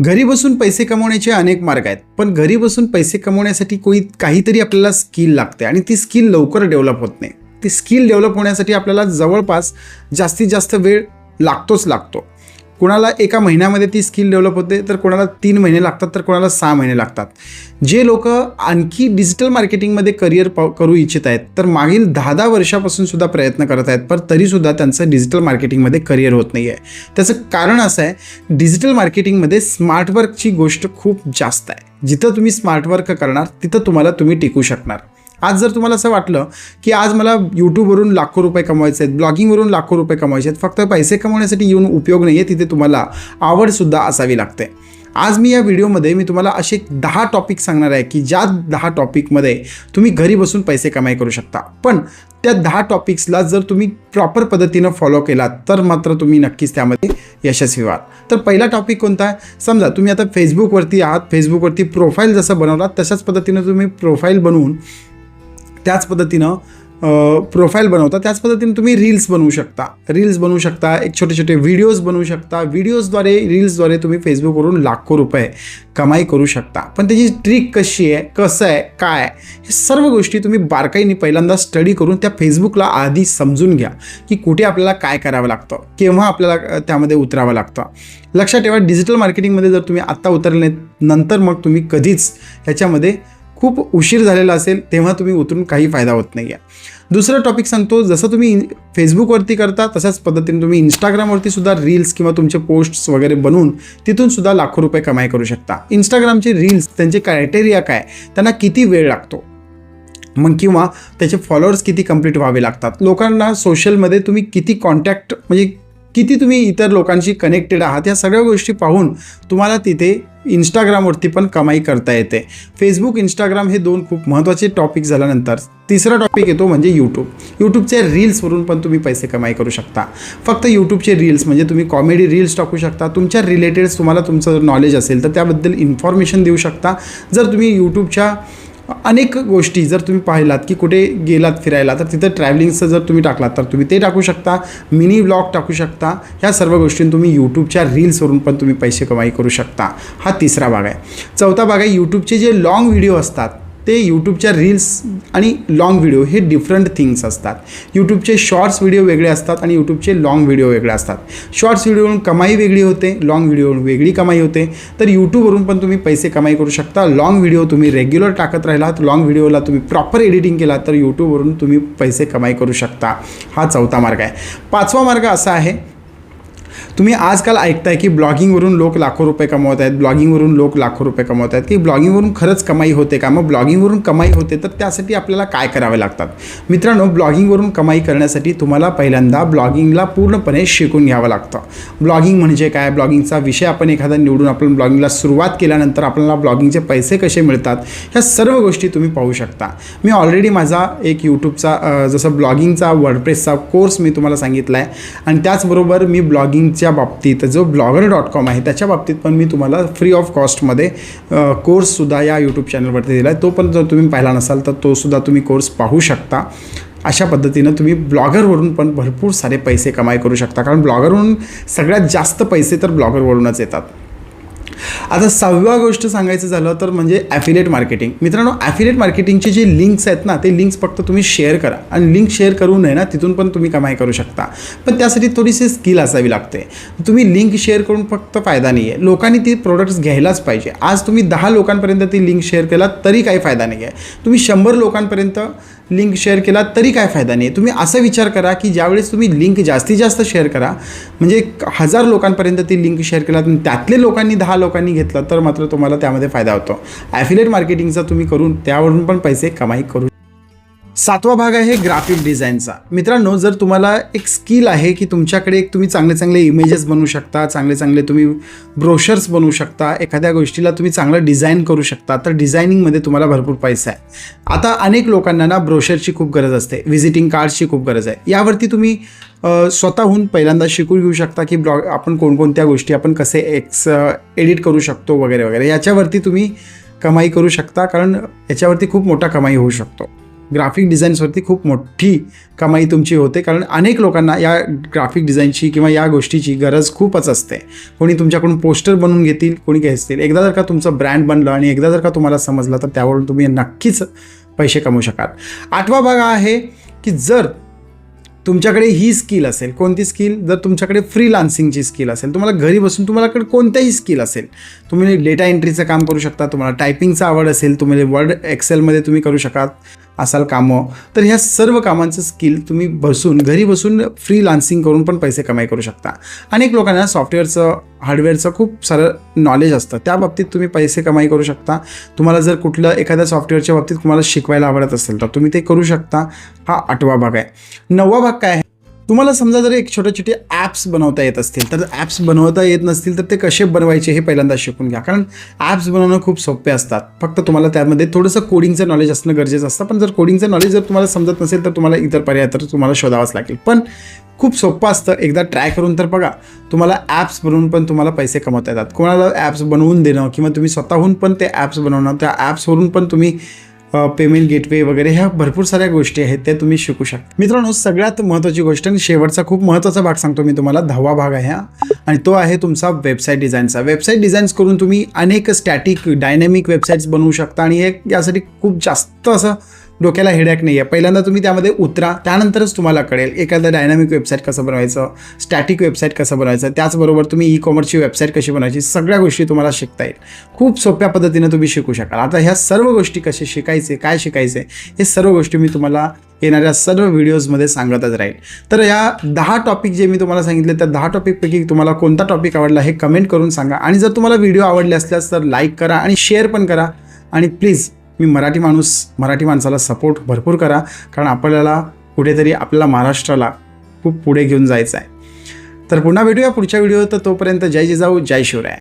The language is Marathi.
घरी बसून पैसे कमवण्याचे अनेक मार्ग आहेत पण घरी बसून पैसे कमवण्यासाठी कोणी काहीतरी आपल्याला स्किल लागते आणि ती स्किल लवकर डेव्हलप होत नाही. ती स्किल डेव्हलप होण्यासाठी आपल्याला जवळपास जास्तीत जास्त वेळ लागतोच लागतो. कोणाला एका महिन्यामध्ये ती स्किल डेव्हलप होते तर कोणाला तीन महिने लागतात तर कोणाला सहा महिने लागतात. जे लोक आणखी डिजिटल मार्केटिंगमध्ये करिअर प करू इच्छित आहेत तर मागील दहा दहा वर्षापासून सुद्धा प्रयत्न करत आहेत पण तरीसुद्धा त्यांचं डिजिटल मार्केटिंगमध्ये करिअर होत नाही आहे त्याचं कारण असं आहे डिजिटल मार्केटिंगमध्ये स्मार्टवर्कची गोष्ट खूप जास्त आहे. जिथं तुम्ही स्मार्टवर्क करणार तिथं तुम्हाला तुम्ही टिकू शकणार. आज जर तुम्हाला असं वाटलं की आज मला यूट्यूबवरून लाखो रुपये कमवायचे आहेत ब्लॉगिंगवरून लाखो रुपये कमवायचे आहेत फक्त पैसे कमवण्यासाठी येऊन उपयोग नाही आहे तिथे तुम्हाला आवडसुद्धा असावी लागते. आज मी या व्हिडिओमध्ये मी तुम्हाला असे दहा टॉपिक सांगणार आहे की ज्या दहा टॉपिकमध्ये तुम्ही घरी बसून पैसे कमाई करू शकता. पण त्या दहा टॉपिक्सला जर तुम्ही प्रॉपर पद्धतीनं फॉलो केलात तर मात्र तुम्ही नक्कीच त्यामध्ये यशस्वी व्हाल. तर पहिला टॉपिक कोणता आहे? समजा तुम्ही आता फेसबुकवरती आहात फेसबुकवरती प्रोफाईल जसं बनवलात तशाच पद्धतीनं तुम्ही प्रोफाईल बनवून त्याच पद्धतीनं प्रोफाईल बनवता. त्याच पद्धतीने तुम्ही रील्स बनवू शकता. रील्स बनवू शकता एक छोटे छोटे व्हिडिओज बनवू शकता. व्हिडिओजद्वारे रील्सद्वारे तुम्ही फेसबुकवरून लाखो रुपये कमाई करू शकता. पण त्याची ट्रिक कशी आहे कसं आहे काय हे सर्व गोष्टी तुम्ही बारकाईने पहिल्यांदा स्टडी करून त्या फेसबुकला आधी समजून घ्या की कुठे आपल्याला काय करावं लागतं केव्हा आपल्याला त्यामध्ये उतरावं लागतं. लक्षात ठेवा डिजिटल मार्केटिंगमध्ये जर तुम्ही आत्ता उतरले नंतर मग तुम्ही कधीच ह्याच्यामध्ये खूप उशीर झालेला असेल तेव्हा तुम्ही उतरून काही फायदा होत नाही आहे दुसरं टॉपिक सांगतो जसं तुम्ही फेसबुकवरती करता तशाच पद्धतीने तुम्ही इंस्टाग्रामवरती सुद्धा रील्स किंवा तुमचे पोस्ट्स वगैरे बनवून तिथून सुद्धा लाखो रुपये कमाई करू शकता. इंस्टाग्रामचे रील्स त्यांचे क्रायटेरिया काय? त्यांना किती वेळ लागतो? मग किंवा त्याचे फॉलोअर्स किती कंप्लीट व्हावे लागतात? लोकांना सोशलमध्ये तुम्ही किती कॉन्टॅक्ट म्हणजे किती तुम्ही इतर लोकांशी कनेक्टेड आहात या सगळ्या गोष्टी पाहून तुम्हाला तिथे इंस्टाग्रामवरती पण कमाई करता येते. फेसबुक इंस्टाग्राम हे दोन खूप महत्त्वाचे टॉपिक झाल्यानंतर तिसरा टॉपिक येतो म्हणजे यूट्यूब यूट्यूबच्या रील्सवरून पण तुम्ही पैसे कमाई करू शकता. फक्त यूट्यूबचे रील्स म्हणजे तुम्ही कॉमेडी रील्स टाकू शकता. तुमच्या रिलेटेड तुम्हाला तुमचं नॉलेज असेल तर त्याबद्दल इन्फॉर्मेशन देऊ शकता. जर तुम्ही यूट्यूबच्या अनेक गोष्टी जर तुम्ही पाहिलात की कुठे गेलात फिरायला तर तिथं ट्रॅव्हलिंगचं जर तुम्ही टाकलात तर तुम्ही ते टाकू शकता. मिनी ब्लॉग टाकू शकता. ह्या सर्व गोष्टी तुम्ही यूट्यूबच्या रील्सवरून पण तुम्ही पैसे कमाई करू शकता. हा तिसरा भाग आहे. चौथा भाग आहे यूट्यूबचे जे लाँग व्हिडिओ असतात ते यूट्यूबच्या रील्स आणि लाँग व्हिडिओ हे डिफरंट थिंग्स असतात. यूट्यूबचे शॉर्ट्स व्हिडिओ वेगळे असतात आणि यूट्यूबचे लाँग व्हिडिओ वेगळे असतात. शॉर्ट्स व्हिडिओवरून कमाई वेगळी होते लाँग व्हिडिओवरून वेगळी कमाई होते. तर यूट्यूबवरून पण तुम्ही पैसे कमाई करू शकता. लाँग व्हिडिओ तुम्ही रेग्युलर टाकत राहिलात लाँग व्हिडिओला तुम्ही प्रॉपर एडिटिंग केलात तर यूट्यूबवरून तुम्ही पैसे कमाई करू शकता. हा चौथा मार्ग आहे. पाचवा मार्ग असा आहे तुम्ही आजकाल ऐकताय की ब्लॉगिंगवरून लोक लाखो रुपये कमवत आहेत ब्लॉगिंगवरून लोक लाखो रुपये कमवत आहेत की ब्लॉगिंगवरून खरंच कमाई होते का? मग ब्लॉगिंगवरून कमाई होते तर त्यासाठी आपल्याला काय करावे लागतात? मित्रांनो ब्लॉगिंगवरून कमाई करण्यासाठी तुम्हाला पहिल्यांदा ब्लॉगिंगला पूर्णपणे शिकून घ्यावं लागतं. ब्लॉगिंग म्हणजे काय? ब्लॉगिंगचा विषय आपण एखादा निवडून आपण ब्लॉगिंगला सुरुवात केल्यानंतर आपल्याला ब्लॉगिंगचे पैसे कसे मिळतात? ह्या सर्व गोष्टी तुम्ही पाहू शकता. मी ऑलरेडी माझा एक यूट्यूबचा जसं ब्लॉगिंगचा वर्डप्रेसचा कोर्स मी तुम्हाला सांगितला आहे आणि त्याचबरोबर मी ब्लॉगिंगच्या बाबतीत जो ब्लॉगर डॉट कॉम आहे त्याच्या बाबतीत पण मी तुम्हाला फ्री ऑफ कॉस्टमध्ये कोर्ससुद्धा या यूट्यूब चॅनलवरती दिला आहे तो पण जर तुम्ही पाहिला नसाल तर तोसुद्धा तुम्ही कोर्स पाहू शकता. अशा पद्धतीनं तुम्ही ब्लॉगरवरून पण भरपूर सारे पैसे कमाई करू शकता. कारण ब्लॉगरवरून सगळ्यात जास्त पैसे तर ब्लॉगरवरूनच येतात. आता सहाव्या गोष्ट सांगायचं झालं तर म्हणजे ॲफिलेट मार्केटिंग मित्रांनो ॲफिलेट मार्केटिंगचे जे लिंक्स आहेत ना ते लिंक्स फक्त तुम्ही शेअर करा. आणि लिंक शेअर करू नये ना तिथून पण तुम्ही कमाई करू शकता. पण त्यासाठी थोडीशी स्किल असावी लागते. तुम्ही लिंक शेअर करून फक्त फायदा नाही आहे लोकांनी ती प्रोडक्ट्स घ्यायलाच पाहिजे. आज तुम्ही दहा लोकांपर्यंत ती लिंक शेअर केला तरी काही फायदा नाही आहे तुम्ही शंभर लोकांपर्यंत लिंक शेअर केला तरी काय फायदा नाही. तुम्ही असा विचार करा की ज्यावेळेस तुम्ही लिंक जास्तीत जास्त शेअर करा म्हणजे हजार लोकांपर्यंत ती लिंक शेअर केला आणि त्यातले लोकांनी दहा लोकांनी घेतला तर मात्र तुम्हाला त्यामध्ये फायदा होतो. ॲफिलेट मार्केटिंगचा तुम्ही करून त्यावरून पण पैसे कमाई करू सातवा भाग आहे ग्राफिक डिझाईनचा. मित्रांनो जर तुम्हाला एक स्किल आहे की तुमच्याकडे एक तुम्ही चांगले चांगले इमेजेस बनवू शकता चांगले चांगले तुम्ही ब्रोशर्स बनवू शकता एखाद्या गोष्टीला तुम्ही चांगलं डिझाईन करू शकता तर डिझायनिंगमध्ये तुम्हाला भरपूर पैसा आहे. आता अनेक लोकांना ना ब्रोशरची खूप गरज असते व्हिजिटिंग कार्ड्सची खूप गरज आहे. यावरती तुम्ही स्वतःहून पहिल्यांदा शिकून घेऊ शकता की ब्लॉग आपण कोणकोणत्या गोष्टी आपण कसे एक्स एडिट करू शकतो वगैरे वगैरे. याच्यावरती तुम्ही कमाई करू शकता कारण याच्यावरती खूप मोठा कमाई होऊ शकतो. ग्राफिक डिझाईन्सवरती खूप मोठी कमाई तुमची होते. कारण अनेक लोकांना या ग्राफिक डिझाईनची किंवा या गोष्टीची गरज खूपच असते. कोणी तुमच्याकडून पोस्टर बनवून घेतील कोणी घेतील एकदा जर का तुमचं ब्रँड बनलं आणि एकदा जर का तुम्हाला समजलं तर त्यावरून तुम्ही नक्कीच पैसे कमवू शकाल. आठवा भाग आहे की जर तुमच्याकडे ही स्किल असेल कोणती स्किल जर तुमच्याकडे फ्रीलान्सिंगची स्किल असेल तुम्हाला घरी बसून तुम्हालाकडे कोणत्याही स्किल असेल तुम्ही डेटा एंट्रीचं काम करू शकता तुम्हाला टायपिंगचं आवड असेल तुम्ही वर्ड एक्सेलमध्ये तुम्ही करू शकाल. असाल कामं तर ह्या सर्व कामांचं स्किल तुम्ही बसून घरी बसून फ्रीलान्सिंग करून पण पैसे कमाई करू शकता. अनेक लोकांना सॉफ्टवेअरचं हार्डवेअरचं खूप सारं नॉलेज असतं. त्या बाबतीत तुम्ही पैसे कमाई करू शकता. तुम्हाला जर कुठलं एखाद्या सॉफ्टवेअरच्या बाबतीत तुम्हाला शिकवायला आवडत असेल तर तुम्ही ते करू शकता. हा आठवा भाग आहे. नववा भाग काय आहे? तुम्हाला समजा जर एक छोटे छोटे ॲप्स बनवता येत असतील तर ॲप्स बनवता येत नसतील तर ते कसे बनवायचे हे पहिल्यांदा शिकून घ्या. कारण ॲप्स बनवणं खूप सोपे असतात. फक्त तुम्हाला त्यामध्ये थोडंसं कोडिंगचं नॉलेज असणं गरजेचं असतं. पण जर कोडिंगचं नॉलेज जर तुम्हाला समजत नसेल तर तुम्हाला इतर पर्याय तर तुम्हाला शोधावाच लागेल. पण खूप सोपं असतं. एकदा ट्राय करून तर बघा तुम्हाला ॲप्स बनवून पण तुम्हाला पैसे कमवता येतात. कोणाला ॲप्स बनवून देणं किंवा तुम्ही स्वतःहून पण ते ॲप्स बनवणं त्या ॲप्सवरून पण तुम्ही पेमेंट गेटवे वगैरे ह्या भरपूर साऱ्या गोष्टी आहेत त्या तुम्ही शिकू शकता. मित्रांनो सगळ्यात महत्त्वाची गोष्ट आणि शेवटचा खूप महत्त्वाचा भाग सांगतो मी तुम्हाला दहावा भाग आहे हा. आणि तो आहे तुमचा वेबसाईट डिझाईनचा वेबसाईट डिझाईन्स करून तुम्ही अनेक स्टॅटिक डायनॅमिक वेबसाईट्स बनवू शकता आणि हे यासाठी खूप जास्त असं डोक्याला हेडॅक नाही आहे पहिल्यांदा तुम्ही त्यामध्ये उतरा त्यानंतरच तुम्हाला कळेल एखादं डायनॅमिक वेबसाईट कसं बनवायचं स्टॅटिक वेबसाईट कसं बनवायचं त्याचबरोबर तुम्ही ई कॉमर्सची वेबसाईट कशी बनवायची सगळ्या गोष्टी तुम्हाला शिकता येईल. खूप सोप्या पद्धतीनं तुम्ही शिकू शकाल. आता ह्या सर्व गोष्टी कसे शिकायचे काय शिकायचे हे सर्व गोष्टी मी तुम्हाला येणाऱ्या सर्व व्हिडिओजमध्ये सांगतच राहील. तर या दहा टॉपिक जे मी तुम्हाला सांगितले त्या दहा टॉपिकपैकी तुम्हाला कोणता टॉपिक आवडला हे कमेंट करून सांगा. आणि जर तुम्हाला व्हिडिओ आवडले असल्यास तर लाईक करा आणि शेअर पण करा. आणि प्लीज मी मराठी माणूस मराठी माणसाला सपोर्ट भरपूर करा. कारण आपल्याला कुठेतरी आपल्याला महाराष्ट्राला खूप पुढे घेऊन जायचं आहे तर पुन्हा भेटूया पुढच्या व्हिडिओ तर तोपर्यंत जय जिजाऊ जय शिवराय.